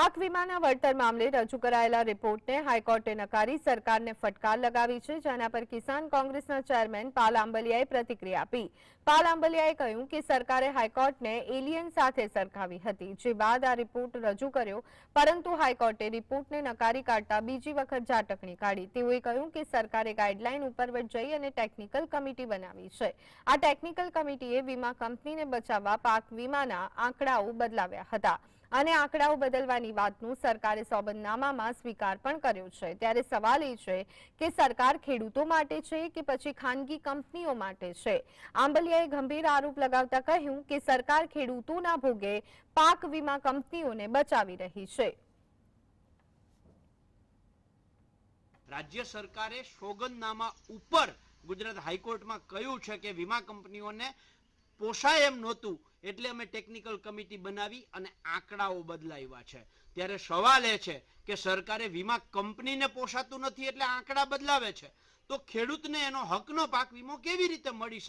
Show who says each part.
Speaker 1: પાક વીમાના વળતર મામલે રજૂ કરાયેલા રિપોર્ટને હાઈકોર્ટે નકારી સરકારને ફટકાર લગાવી છે, જેના પર કિસાન કોંગ્રેસના ચેરમેન પાલ આંબલિયાએ પ્રતિક્રિયા આપી. પાલ આંબલિયાએ કહ્યું કે સરકારે હાઈકોર્ટને એલિયન સાથે સરખાવી હતી, જે બાદ આ રિપોર્ટ રજૂ કર્યો, પરંતુ હાઈકોર્ટે રિપોર્ટને નકારી કાઢતા બીજી વખત ઝાટકણી કાઢી. તેઓએ કહ્યું કે સરકારે ગાઈડલાઈન ઉપર જઈ અને ટેકનિકલ કમિટી બનાવી છે. આ ટેકનિકલ કમિટીએ વીમા કંપનીને બચાવવા પાક વીમાના આંકડાઓ બદલાવ્યા હતા. અને આંકડાઓ બદલવાની વાતનું સરકારે સોબતનામામાં સ્વીકાર પણ કર્યો છે. ત્યારે સવાલ એ છે કે સરકાર ખેડૂતો માટે છે કે પછી ખાનગી કંપનીઓ માટે છે? આંબલિયાએ ગંભીર આરોપ લગાવતા કહ્યું કે સરકાર ખેડૂતોના ભોગે પાક વીમા કંપનીઓને બચાવી રહી છે.
Speaker 2: રાજ્ય સરકારે સોગંદનામા ઉપર ગુજરાત હાઈકોર્ટમાં કહ્યું છે કે વીમા કંપનીઓને પોષાય એમ નહોતું એટલે અમે ટેકનિકલ કમિટી બનાવી અને આંકડાઓ બદલાવ્યા છે. ત્યારે સવાલ એ છે કે સરકારે વીમા કંપનીને પોસાતું નથી એટલે આંકડા બદલાવે છે. તો ખેડૂતને એનો હકનો પાક વીમો કેવી રીતે મળી શકે?